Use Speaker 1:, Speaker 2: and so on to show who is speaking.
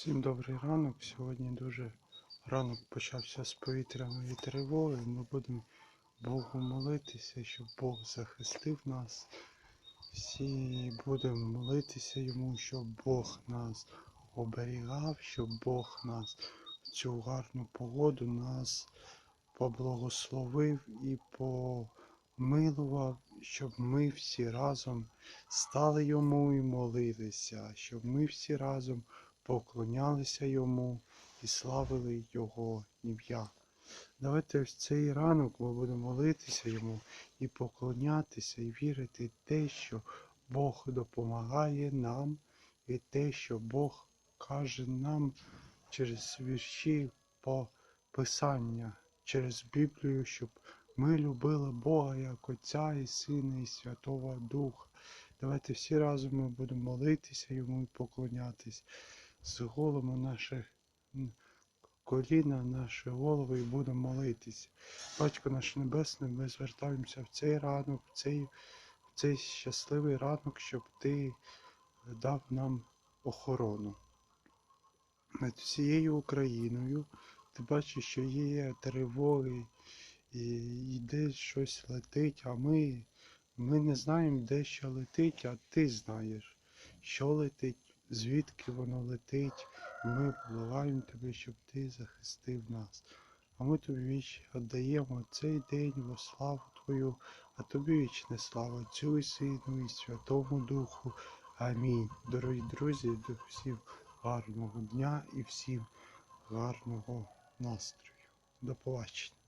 Speaker 1: Всім добрий ранок. Сьогодні дуже ранок почався з повітряної тривоги. Ми будемо Богу молитися, щоб Бог захистив нас. Всі будемо молитися йому, щоб Бог нас оберігав, щоб Бог нас в цю гарну погоду нас поблагословив і помилував, щоб ми всі разом стали йому і молилися, щоб ми всі разом поклонялися йому і славили Його ім'я. Давайте ось цей ранок ми будемо молитися йому і поклонятися, і вірити в те, що Бог допомагає нам, і те, що Бог каже нам через вірші по Писання, через Біблію, щоб ми любили Бога як Отця і Сина і Святого Духа. Давайте всі разом ми будемо молитися йому і поклонятись з голому наших коліна, наші голови і будемо молитися. Батько наш Небесний, ми звертаємося в цей ранок, в цей, в цей щасливий ранок, щоб ти дав нам охорону над всією Україною. Ти бачиш, що є тривоги, і, і щось летить, а ми, ми не знаємо, де що летить, а ти знаєш, що летить, звідки воно летить. Ми благаємо тебе, щоб ти захистив нас. А ми тобі віч віддаємо цей день во славу Твою, а тобі вічне слава Отцю і Сину і Святому Духу. Амінь. Дорогі друзі, до всім гарного дня і всім гарного настрою. До побачення.